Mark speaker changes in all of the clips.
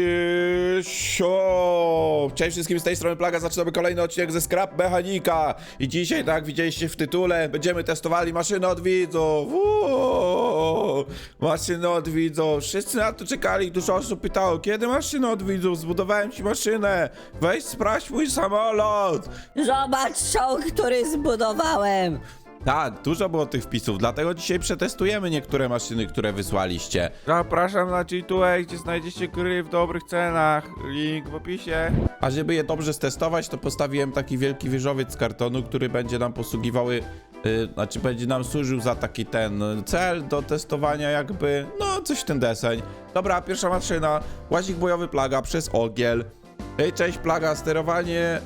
Speaker 1: I sio! Cześć wszystkim z tej strony Plaga, zaczynamy kolejny odcinek ze Scrap Mechanika. I dzisiaj, tak jak widzieliście w tytule, będziemy testowali maszynę od widzów. Uuu, Maszynę od widzów, wszyscy na to czekali, dużo osób pytało Kiedy maszynę od widzów? Zbudowałem ci maszynę. Weź sprawdź mój samolot.
Speaker 2: Zobacz show, który zbudowałem!
Speaker 1: Tak, dużo było tych wpisów, dlatego dzisiaj przetestujemy niektóre maszyny, które wysłaliście. Zapraszam na G2A, gdzie znajdziecie gry w dobrych cenach. Link w opisie. A żeby je dobrze stestować, to postawiłem taki wielki wieżowiec z kartonu, który będzie nam posługiwały, yy, znaczy będzie nam służył za taki ten cel do testowania jakby, no coś w ten deseń. Dobra, pierwsza maszyna, łazik bojowy plaga przez ogiel. Ej, cześć plaga, sterowanie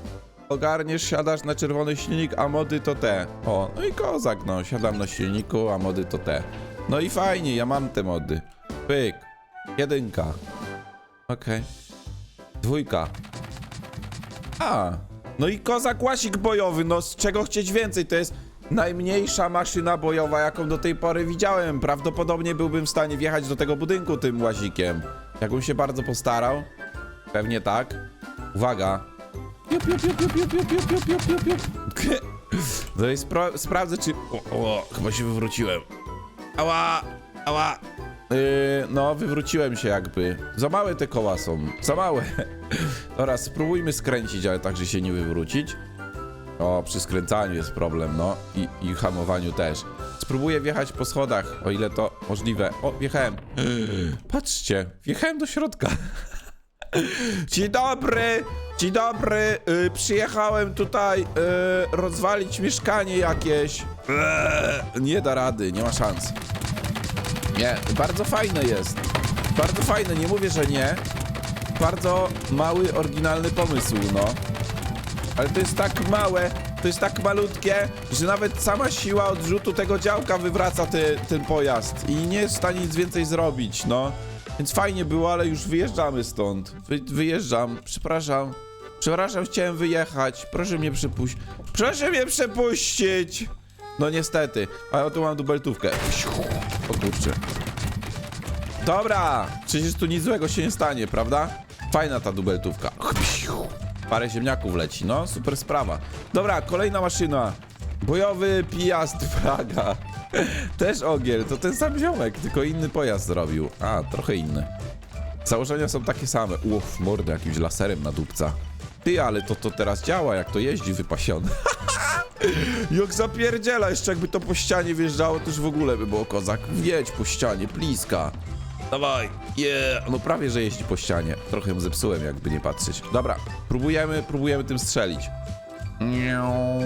Speaker 1: Ogarniesz, siadasz na czerwony silnik, a mody to te. O, no i kozak, no, siadam na silniku, a mody to te. No i fajnie, ja mam te mody. Pyk. Jedynka. Okej. Dwójka. A. No i kozak łasik bojowy, no z czego chcieć więcej, to jest najmniejsza maszyna bojowa, jaką do tej pory widziałem. Prawdopodobnie byłbym w stanie wjechać do tego budynku tym łazikiem. Jakbym się bardzo postarał. Pewnie tak. Uwaga. Piu, piu, piu, piu, piu, piu, piu, piu, piu, piu. No i spra sprawdzę, czy... O, o, chyba się wywróciłem. Ała, ała. Yy, no, wywróciłem się jakby. Za małe te koła są, za małe. Dobra, spróbujmy skręcić, ale tak, że się nie wywrócić. O, przy skręcaniu jest problem, no. I, I hamowaniu też. Spróbuję wjechać po schodach, o ile to możliwe. O, wjechałem. Patrzcie, wjechałem do środka. Dzień dobry, dzień dobry. Y, przyjechałem tutaj y, rozwalić mieszkanie jakieś. Eee, nie da rady, nie ma szans. Nie, bardzo fajne jest. Bardzo fajne, nie mówię, że nie. Bardzo mały, oryginalny pomysł, no. Ale to jest tak małe, to jest tak malutkie, że nawet sama siła odrzutu tego działka wywraca te, ten pojazd i nie jest w stanie nic więcej zrobić, no. Więc fajnie było, ale już wyjeżdżamy stąd. Wy, wyjeżdżam, przepraszam. Przepraszam, chciałem wyjechać. Proszę mnie przepuścić. Proszę mnie przepuścić! No niestety, ale tu mam dubeltówkę. O kurczę. Dobra, przecież tu nic złego się nie stanie, prawda? Fajna ta dubeltówka. Parę ziemniaków leci, no super sprawa. Dobra, kolejna maszyna. Bojowy pijazd Praga. Też ogiel, to ten sam ziomek, tylko inny pojazd zrobił. A, trochę inny. Założenia są takie same. Uff, mordę jakimś laserem na dupca. Ty, ale to, to teraz działa, jak to jeździ wypasiony. jak zapierdziela, jeszcze jakby to po ścianie wjeżdżało, to już w ogóle by było kozak. Wjedź po ścianie, bliska. Dawaj, yeah. No prawie, że jeździ po ścianie. Trochę ją zepsułem, jakby nie patrzeć. Dobra, próbujemy, próbujemy tym strzelić. Miau.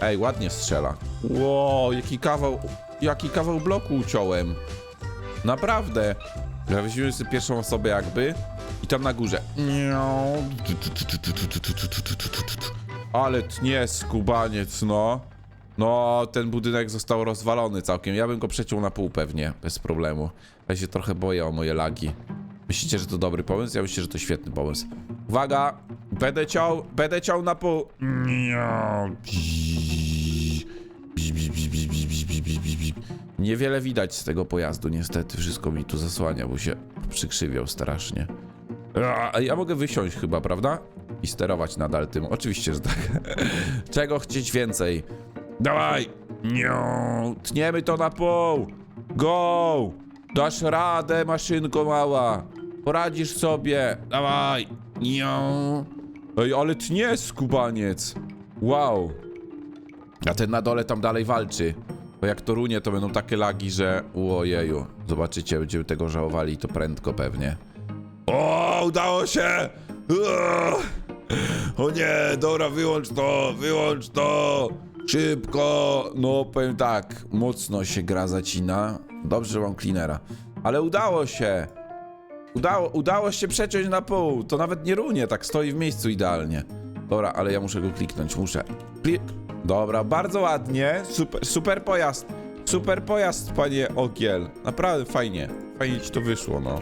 Speaker 1: Ej, ładnie strzela. Wow, jaki kawał, jaki kawał bloku uciąłem. Naprawdę. Ja weźmiemy sobie pierwszą osobę jakby i tam na górze. Ale tnie skubaniec, no. No, ten budynek został rozwalony całkiem. Ja bym go przeciął na pół pewnie, bez problemu. Ja się trochę boję o moje lagi. Myślicie, że to dobry pomysł? Ja myślę, że to świetny pomysł. Uwaga! Będę ciął, będę ciął na pół. Niewiele widać z tego pojazdu, niestety. Wszystko mi tu zasłania, bo się przykrzywiał strasznie. A ja mogę wysiąść chyba, prawda? I sterować nadal tym. Oczywiście, że tak. Czego chcieć więcej? Dawaj! Nią! Tniemy to na pół! Go! Dasz radę, maszynko mała! Poradzisz sobie! Dawaj! Nią! Ej, ale tnie, skubaniec! Wow! A ten na dole tam dalej walczy. Bo jak to runie, to będą takie lagi, że... Ojeju. Zobaczycie, będziemy tego żałowali to prędko pewnie. O, udało się! O nie, dobra, wyłącz to, wyłącz to! Szybko! No, powiem tak, mocno się gra zacina. Dobrze, że mam cleanera. Ale udało się! Udało, udało się przeciąć na pół. To nawet nie runie, tak stoi w miejscu idealnie. Dobra, ale ja muszę go kliknąć, muszę. Klik. Dobra, bardzo ładnie. Super, super pojazd. Super pojazd, panie Ogiel. Naprawdę fajnie. Fajnie ci to wyszło, no.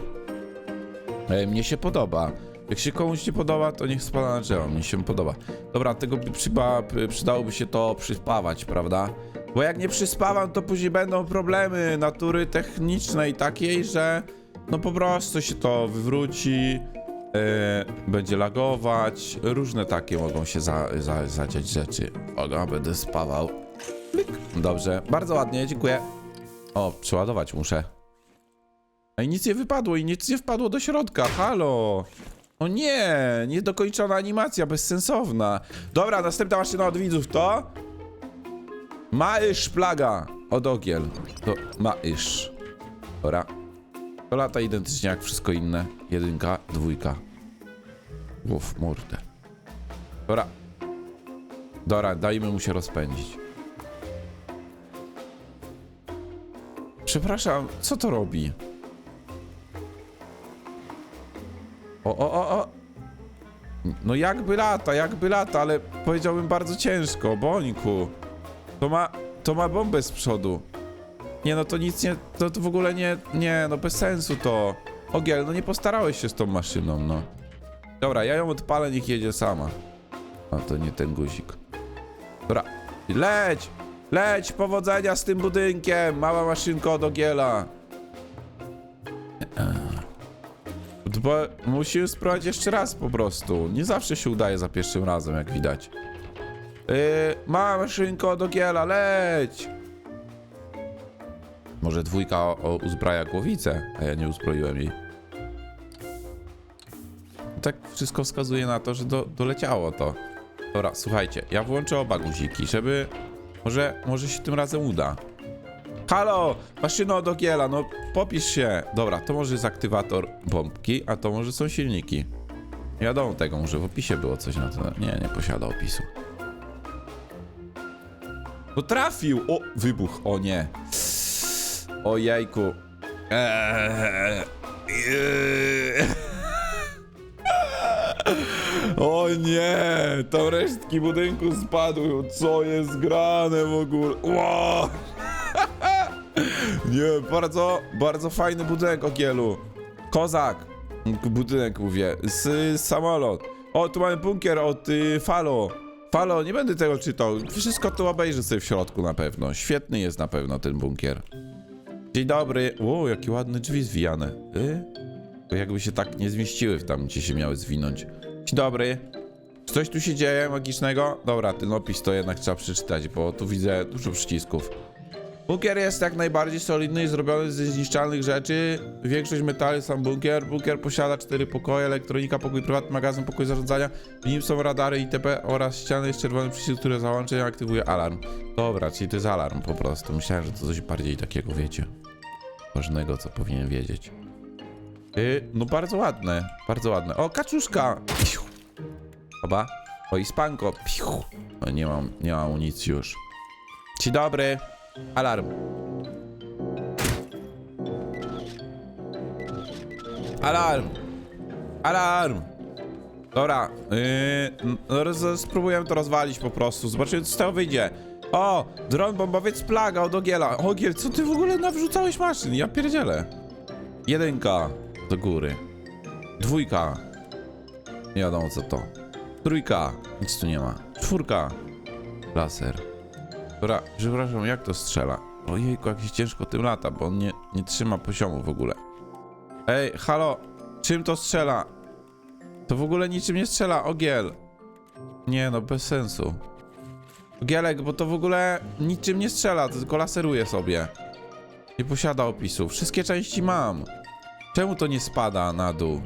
Speaker 1: E, mnie się podoba. Jak się komuś nie podoba, to niech spada na drzewo. Mnie się podoba. Dobra, tego by przyba, przydałoby się to przyspawać, prawda? Bo jak nie przyspawam, to później będą problemy natury technicznej takiej, że no po prostu się to wywróci, będzie lagować, różne takie mogą się za, za, zadziać rzeczy. Oga, będę spawał. Dobrze, bardzo ładnie, dziękuję. O, przeładować muszę. Ej, nic nie wypadło i nic nie wpadło do środka, halo! O nie, niedokończona animacja, bezsensowna. Dobra, następna maszyna od widzów to... Małysz plaga od ogiel. To małysz. Dobra. To lata identycznie jak wszystko inne. Jedynka, dwójka. Uf, mordę. Dobra. Dobra, dajmy mu się rozpędzić. Przepraszam, co to robi? O, o, o, o. No jakby lata, jakby lata, ale powiedziałbym bardzo ciężko, Bońku. To ma, to ma bombę z przodu. Nie no, to nic nie, to, to w ogóle nie, nie, no bez sensu to. Ogiel, no nie postarałeś się z tą maszyną, no. Dobra, ja ją odpalę, niech jedzie sama. A to nie ten guzik. Dobra, leć! Leć, powodzenia z tym budynkiem, mała maszynko od Ogiela. Bo musimy spróbować jeszcze raz po prostu. Nie zawsze się udaje za pierwszym razem, jak widać. Yy, mała maszynko od Ogiela, leć! Może dwójka o, uzbraja głowicę, a ja nie uzbroiłem jej. Tak wszystko wskazuje na to, że do, doleciało to. Dobra, słuchajcie, ja włączę oba guziki, żeby... Może, może się tym razem uda. Halo, maszyno od Ogiela, no popisz się. Dobra, to może jest aktywator bombki, a to może są silniki. Nie wiadomo tego, może w opisie było coś na to. Nie, nie posiada opisu. No trafił! O, wybuch, o nie. O jajku. Eee, eee. O nie, to resztki budynku spadły. Co jest grane w ogóle? Wow. Nie, bardzo, bardzo fajny budynek Ogielu. Kozak. Budynek mówię. Z samolot. O, tu mamy bunkier od y, Falo. Falo, nie będę tego czytał. Wszystko tu obejrzę sobie w środku na pewno. Świetny jest na pewno ten bunkier. Dzień dobry. O, jakie ładne drzwi zwijane. Y? To jakby się tak nie zmieściły w tam, gdzie się miały zwinąć. Dzień dobry. Czy coś tu się dzieje magicznego? Dobra, ten opis to jednak trzeba przeczytać, bo tu widzę dużo przycisków. Bunkier jest jak najbardziej solidny i zrobiony ze zniszczalnych rzeczy. Większość metali sam bunkier. Bunkier posiada cztery pokoje, elektronika, pokój prywatny, magazyn, pokój zarządzania. W nim są radary itp. oraz ściany z czerwonym przycisk, który załączenie aktywuje alarm. Dobra, czyli to jest alarm po prostu. Myślałem, że to coś bardziej takiego, wiecie, ważnego, co powinien wiedzieć. Yy, no bardzo ładne, bardzo ładne. O, kaczuszka! Piu. Oba. O, i spanko. No nie mam, nie mam nic już. Dzień dobry. Alarm. Alarm. Alarm. Dobra, yy, no, roz, spróbujemy to rozwalić po prostu. Zobaczymy, co z tego wyjdzie. O, dron bombowiec plaga od Ogiela. Ogiel, co ty w ogóle nawrzucałeś maszyn? Ja pierdzielę. Jedynka do góry. Dwójka. Nie wiadomo co to. Trójka. Nic tu nie ma. Czwórka. Laser. Dobra, przepraszam, jak to strzela? Ojejku, jak się ciężko tym lata, bo on nie, nie trzyma poziomu w ogóle. Ej, halo, czym to strzela? To w ogóle niczym nie strzela, Ogiel. Nie no, bez sensu. Ogielek, bo to w ogóle niczym nie strzela, to tylko laseruje sobie. Nie posiada opisu. Wszystkie części mam. Czemu to nie spada na dół?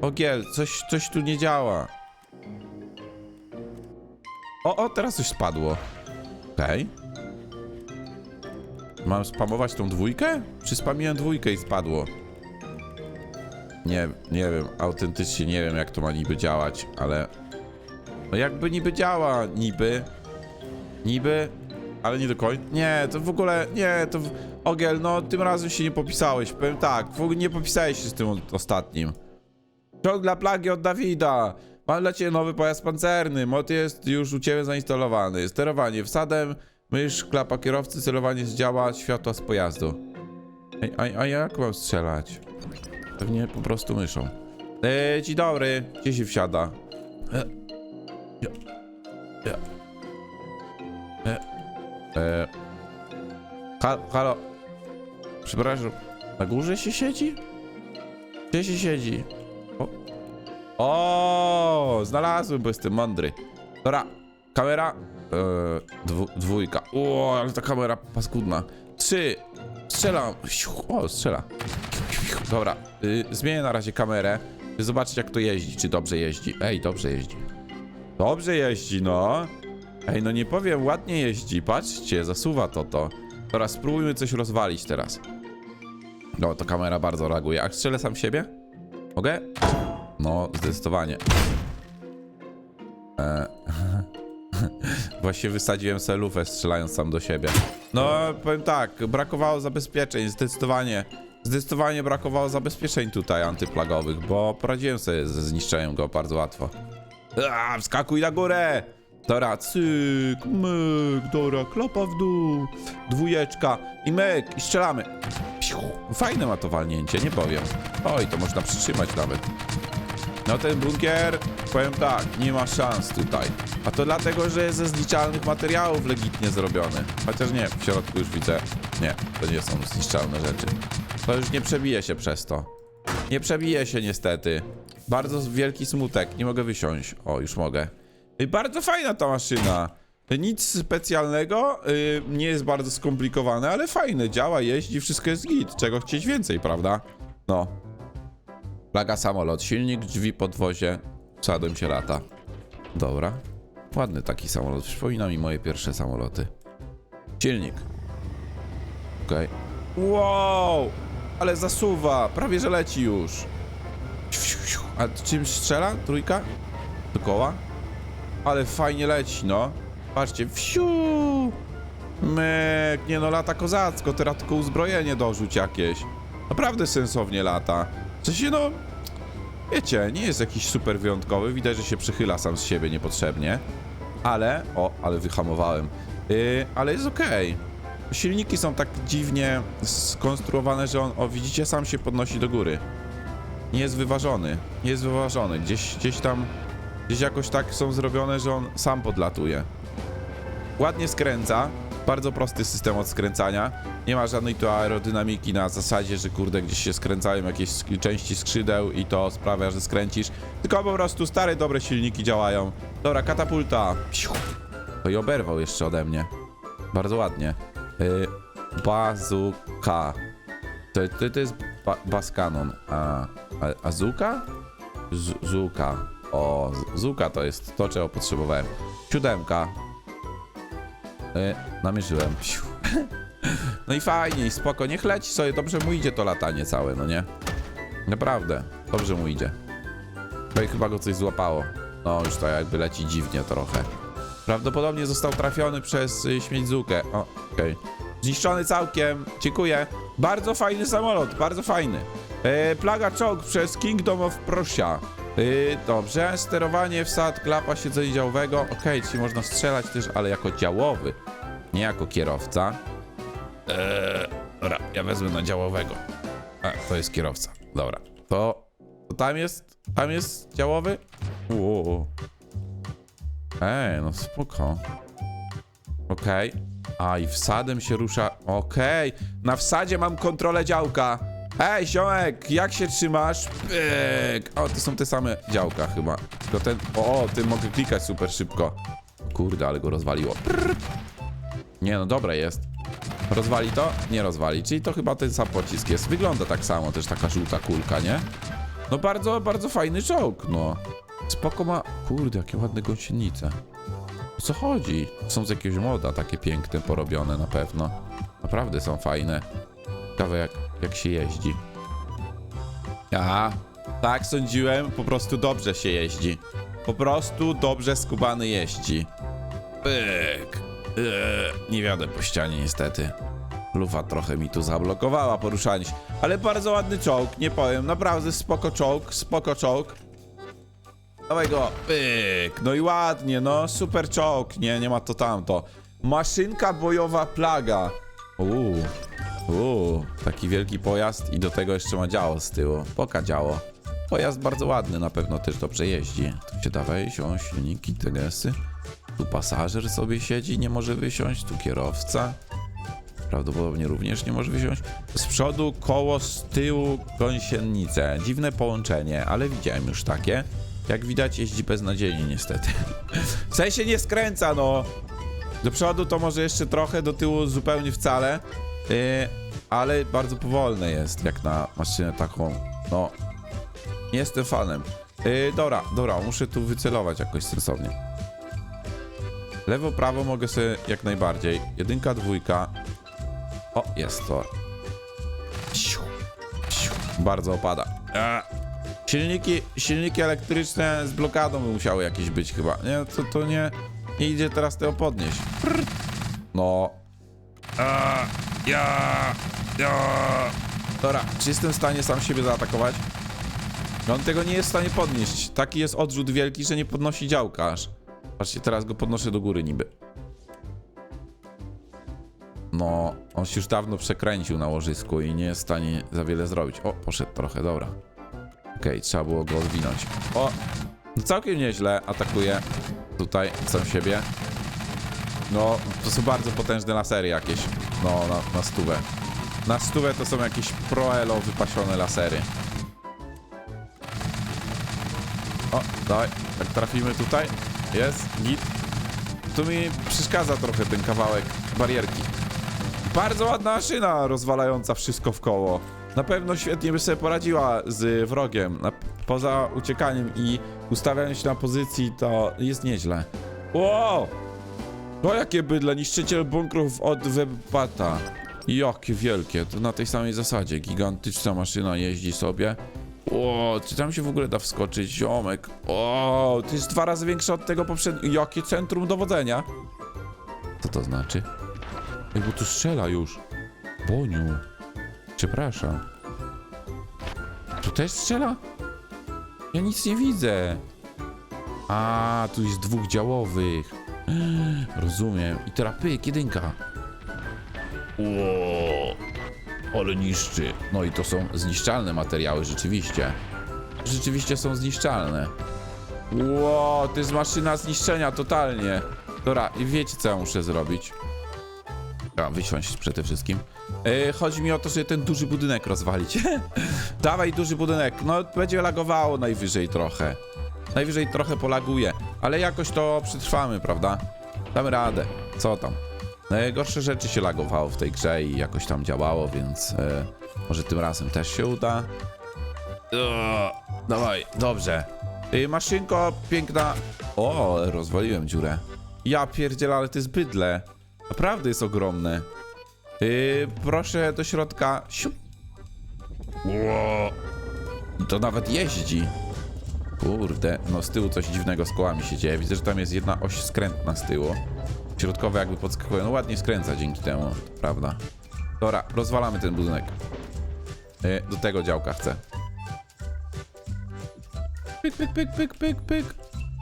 Speaker 1: Ogiel, coś, coś tu nie działa. O, o, teraz coś spadło. Okej. Mam spamować tą dwójkę? Czy spamiłem dwójkę i spadło? Nie, nie wiem, autentycznie nie wiem jak to ma niby działać, ale... No jakby niby działa, niby. Niby, ale nie do końca. Nie, to w ogóle, nie, to... W... Ogiel, no tym razem się nie popisałeś, powiem tak, w ogóle nie popisałeś się z tym ostatnim. Ciąg dla plagi od Dawida. Mam dla ciebie nowy pojazd pancerny. Mod jest już u ciebie zainstalowany. Sterowanie wsadem, mysz, klapa kierowcy, celowanie z działa, światła z pojazdu. Ej, a, a jak mam strzelać? Pewnie po prostu myszą. Eee, dzień dobry. Gdzie się wsiada? E. E, e. Ha, halo. Przepraszam. Na górze się siedzi? Gdzie się siedzi? O, o znalazłem, bo jestem mądry. Dobra, kamera. Eee, dwójka. O, ale ta kamera paskudna. Trzy. Strzelam. O, strzela. Dobra, y, zmienię na razie kamerę. by Zobaczyć jak to jeździ, czy dobrze jeździ. Ej, dobrze jeździ. Dobrze jeździ, no. Ej, no nie powiem, ładnie jeździ. Patrzcie, zasuwa to to. Dobra, spróbujmy coś rozwalić teraz. No, to kamera bardzo reaguje. A strzelę sam siebie? Mogę? No, zdecydowanie. E... Właśnie wysadziłem selufę strzelając sam do siebie. No, powiem tak, brakowało zabezpieczeń, zdecydowanie. Zdecydowanie brakowało zabezpieczeń tutaj antyplagowych, bo poradziłem sobie ze zniszczeniem go bardzo łatwo. A, wskakuj na górę! Dobra, cyk, myk, dobra, klopa w dół, dwójeczka i myk, i strzelamy. Fajne ma to walnięcie, nie powiem. Oj, to można przytrzymać nawet. No ten bunkier, powiem tak, nie ma szans tutaj. A to dlatego, że jest ze zniszczalnych materiałów legitnie zrobiony. Chociaż nie, w środku już widzę. Nie, to nie są zniszczalne rzeczy. To już nie przebije się przez to. Nie przebije się niestety. Bardzo wielki smutek, nie mogę wysiąść. O, już mogę. I bardzo fajna ta maszyna. Nic specjalnego, y, nie jest bardzo skomplikowane, ale fajne, działa, jeździ, wszystko jest git. Czego chcieć więcej, prawda? No, Plaga samolot, silnik, drzwi, podwozie, sadem się lata. Dobra. Ładny taki samolot, przypomina mi moje pierwsze samoloty. Silnik. Okej. Wow! Ale zasuwa, prawie że leci już. A czym strzela? Trójka? Do koła? Ale fajnie leci, no. Patrzcie, wsiu! Myk, nie no, lata kozacko, teraz tylko uzbrojenie dorzuć jakieś. Naprawdę sensownie lata. W sensie, no, wiecie, nie jest jakiś super wyjątkowy, widać, że się przychyla sam z siebie niepotrzebnie, ale, o, ale wyhamowałem, yy, ale jest okej. Silniki są tak dziwnie skonstruowane, że on, o, widzicie, sam się podnosi do góry. Nie jest wyważony, nie jest wyważony, gdzieś, gdzieś tam, gdzieś jakoś tak są zrobione, że on sam podlatuje. Ładnie skręca, bardzo prosty system od skręcania. Nie ma żadnej tu aerodynamiki na zasadzie, że kurde gdzieś się skręcają jakieś sk- części skrzydeł i to sprawia, że skręcisz. Tylko po prostu stare, dobre silniki działają. Dobra, katapulta. Psiu. To i oberwał jeszcze ode mnie. Bardzo ładnie. Yy, bazuka. To, to, to jest ba baskanon. A, a, azuka? Z, zuka. O, zuka to jest to, czego potrzebowałem. Siódemka. Y, namierzyłem. No i fajnie, i spoko. Niech leci sobie, dobrze mu idzie to latanie całe, no nie? Naprawdę, dobrze mu idzie. No i chyba go coś złapało. No, już to jakby leci dziwnie trochę. Prawdopodobnie został trafiony przez y, śmieć-zukę. O, okej. Zniszczony całkiem, dziękuję. Bardzo fajny samolot, bardzo fajny. E, plaga czołg przez Kingdom of Prussia. Y, dobrze, sterowanie, wsad, klapa, siedzenie działowego. Okej, czyli można strzelać też, ale jako działowy, nie jako kierowca. Eee, dobra, ja wezmę na działowego. A, to jest kierowca. Dobra. To, to tam jest, tam jest działowy? Uuu. Ej, no spoko. Okej. A, i wsadem się rusza. Okej. Na wsadzie mam kontrolę działka. Ej, ziomek, jak się trzymasz? Pyk. O, to są te same działka chyba. Tylko ten... O, tym mogę klikać super szybko. Kurde, ale go rozwaliło. Prr. Nie no, dobre jest. Rozwali to? Nie rozwali. Czyli to chyba ten sam pocisk jest. Wygląda tak samo, też taka żółta kulka, nie? No bardzo, bardzo fajny czołg, no. Spoko ma... Kurde, jakie ładne gąsienice. O co chodzi? Są z jakiegoś moda takie piękne, porobione na pewno. Naprawdę są fajne. Ciekawe jak, jak się jeździ. A, tak sądziłem, po prostu dobrze się jeździ. Po prostu dobrze skubany jeździ. Pyk. Eee, nie wiadę po ścianie niestety. Lufa trochę mi tu zablokowała poruszanie się. Ale bardzo ładny czołg, nie powiem. Naprawdę spoko czołg, spoko czołg. Dawaj go, pyk. No i ładnie, no super czołg. Nie, nie ma to tamto. Maszynka bojowa plaga. Uuu, uuu, taki wielki pojazd i do tego jeszcze ma działo z tyłu. Poka działo. Pojazd bardzo ładny, na pewno też dobrze jeździ. Tu się da wejść, o, silniki, tegesy. Tu pasażer sobie siedzi, nie może wysiąść, tu kierowca. prawdopodobnie również nie może wysiąść. Z przodu koło, z tyłu gąsienicę. Dziwne połączenie, ale widziałem już takie. Jak widać jeździ beznadziejnie niestety. W sensie nie skręca, no. Do przodu to może jeszcze trochę, do tyłu zupełnie wcale. Yy, ale bardzo powolne jest, jak na maszynę taką. No, nie jestem fanem. Yy, dobra, dobra, muszę tu wycelować jakoś sensownie. Lewo, prawo mogę sobie jak najbardziej. Jedynka, dwójka. O, jest to. Bardzo opada. A. Silniki, silniki elektryczne z blokadą by musiały jakieś być chyba. Nie, to, to nie, nie idzie teraz tego podnieść. No. A, ja, ja. Dobra, czy jestem w stanie sam siebie zaatakować? No on tego nie jest w stanie podnieść. Taki jest odrzut wielki, że nie podnosi działka aż. Patrzcie, teraz go podnoszę do góry niby. No, on się już dawno przekręcił na łożysku i nie jest w stanie za wiele zrobić. O, poszedł trochę, dobra. Okej, trzeba było go odwinąć. O, no całkiem nieźle atakuje tutaj sam siebie. No, to są bardzo potężne lasery jakieś. No, na, na stówę. Na stówę to są jakieś proelo wypasione lasery. O, dawaj, tak trafimy tutaj. Jest, git. Tu mi przeszkadza trochę ten kawałek barierki. Bardzo ładna maszyna rozwalająca wszystko w koło. Na pewno świetnie by sobie poradziła z wrogiem. Poza uciekaniem i ustawianiem się na pozycji to jest nieźle. Wow! To jakie bydle, niszczyciel bunkrów od Webbata. Jakie wielkie, to na tej samej zasadzie. Gigantyczna maszyna jeździ sobie. O, czy tam się w ogóle da wskoczyć, ziomek? O, to jest dwa razy większe od tego poprzedniego. Jakie centrum dowodzenia? Co to znaczy? Ej, bo tu strzela już. Boniu. Przepraszam. Tu też strzela? Ja nic nie widzę. A, tu jest dwóch działowych. Rozumiem. I teraz pyk, jedynka. Ło, ale niszczy. No i to są zniszczalne materiały, rzeczywiście. Rzeczywiście są zniszczalne. Ło, to jest maszyna zniszczenia totalnie. Dobra, i wiecie co ja muszę zrobić? A, wysiąść przede wszystkim. Yy, chodzi mi o to, żeby ten duży budynek rozwalić. Dawaj duży budynek. No, będzie lagowało najwyżej trochę. Najwyżej trochę polaguje, ale jakoś to przetrwamy, prawda? Damy radę. Co tam? Najgorsze rzeczy się lagowało w tej grze i jakoś tam działało, więc e, może tym razem też się uda. O, dawaj, dobrze. Y, maszynko piękna. O, rozwaliłem dziurę. Ja pierdzielę, ale to jest bydle. Naprawdę jest ogromne. Y, proszę do środka. Siup. To nawet jeździ. Kurde, no z tyłu coś dziwnego z kołami się dzieje. Widzę, że tam jest jedna oś skrętna z tyłu. Środkowe jakby podskakują. No ładnie skręca dzięki temu, prawda. Dobra, rozwalamy ten budynek. Y, do tego działka chcę. Pyk, pyk, pyk, pyk, pyk, pyk.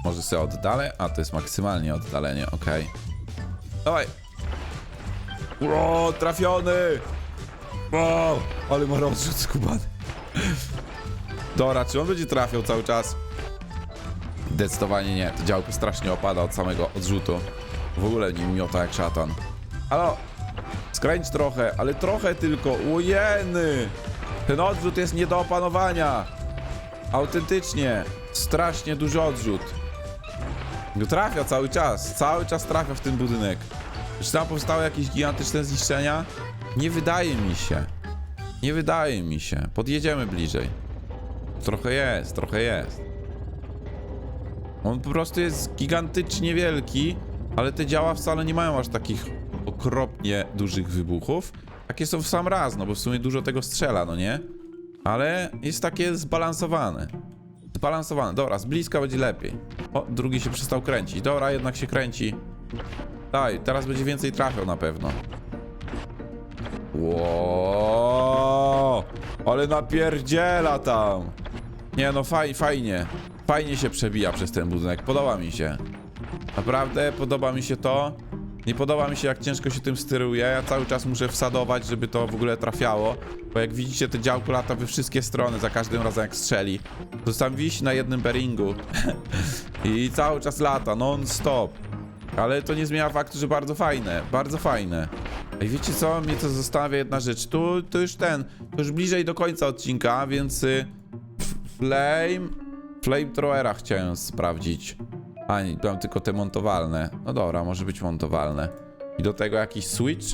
Speaker 1: Może sobie oddalę? A, to jest maksymalnie oddalenie, okej. Dawaj. O, trafiony! O, ale ma rozrzut skubany. Dobra, czy on będzie trafiał cały czas? Zdecydowanie nie. To działko strasznie opada od samego odrzutu. W ogóle nim miota jak szatan. Halo? Skręć trochę, ale trochę tylko. Ujeny! Ten odrzut jest nie do opanowania. Autentycznie. Strasznie duży odrzut. No trafia cały czas. Cały czas trafia w ten budynek. Czy tam powstały jakieś gigantyczne zniszczenia? Nie wydaje mi się. Nie wydaje mi się. Podjedziemy bliżej. Trochę jest, trochę jest. On po prostu jest gigantycznie wielki, ale te działa wcale nie mają aż takich okropnie dużych wybuchów. Takie są w sam raz, no bo w sumie dużo tego strzela, no nie? Ale jest takie zbalansowane. Zbalansowane. Dobra, z bliska będzie lepiej. O, drugi się przestał kręcić. Dobra, jednak się kręci. Daj, teraz będzie więcej trafiał na pewno. Ło, ale napierdziela tam. Nie no, faj, fajnie. Fajnie się przebija przez ten budynek. Podoba mi się. Naprawdę podoba mi się to. Nie podoba mi się jak ciężko się tym steruje. Ja cały czas muszę wsadować, żeby to w ogóle trafiało. Bo jak widzicie, to działko lata we wszystkie strony za każdym razem jak strzeli. To sam wisi na jednym bearingu. I cały czas lata, non stop. Ale to nie zmienia faktu, że bardzo fajne, bardzo fajne. Ej, wiecie co? Mnie to zastanawia jedna rzecz. Tu, tu już ten, to już bliżej do końca odcinka, więc y, Flame, Flamethrowera chciałem sprawdzić. A, nie, mam tylko te montowalne. No dobra, może być montowalne. I do tego jakiś switch.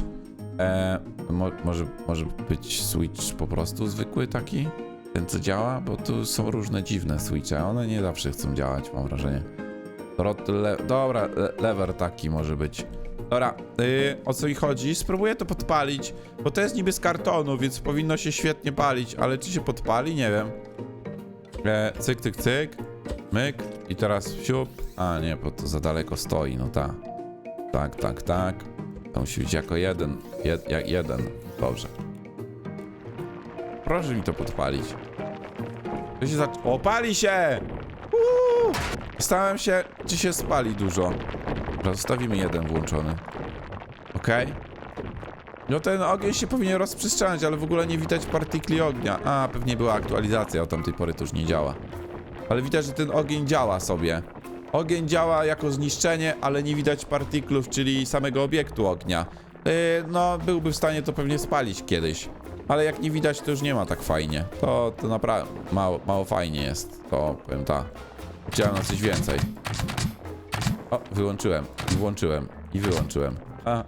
Speaker 1: E, mo, może, może być switch po prostu zwykły taki? Ten co działa? Bo tu są różne dziwne switche. One nie zawsze chcą działać, mam wrażenie. Dobra, le lever taki może być. Dobra, yy, o co mi chodzi? Spróbuję to podpalić, bo to jest niby z kartonu, więc powinno się świetnie palić, ale czy się podpali? Nie wiem. E, cyk, cyk, cyk. Myk. I teraz wsiup. A nie, bo to za daleko stoi, no tak. Tak, tak, tak. To musi być jako jeden. Jed, jak jeden. Dobrze. Proszę mi to podpalić. To się zac... O, pali się! Uuu! Stałem się, czy się spali dużo. Dobra, zostawimy jeden włączony. Okej. No ten ogień się powinien rozprzestrzeniać, ale w ogóle nie widać partikli ognia. A, pewnie była aktualizacja, od tamtej pory to już nie działa. Ale widać, że ten ogień działa sobie. Ogień działa jako zniszczenie, ale nie widać partyklów, czyli samego obiektu ognia. Yy, no, byłby w stanie to pewnie spalić kiedyś. Ale jak nie widać, to już nie ma tak fajnie. To, to naprawdę mało, mało fajnie jest. To powiem tak. Chciałem na coś więcej. O, wyłączyłem. I włączyłem. I wyłączyłem. A,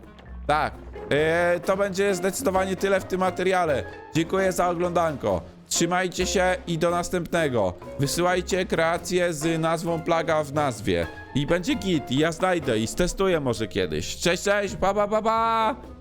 Speaker 1: tak. Yy, to będzie zdecydowanie tyle w tym materiale. Dziękuję za oglądanko. Trzymajcie się i do następnego. Wysyłajcie kreacje z nazwą plaga w nazwie. I będzie git. I ja znajdę i stestuję może kiedyś. Cześć, cześć. Pa, pa, pa, pa.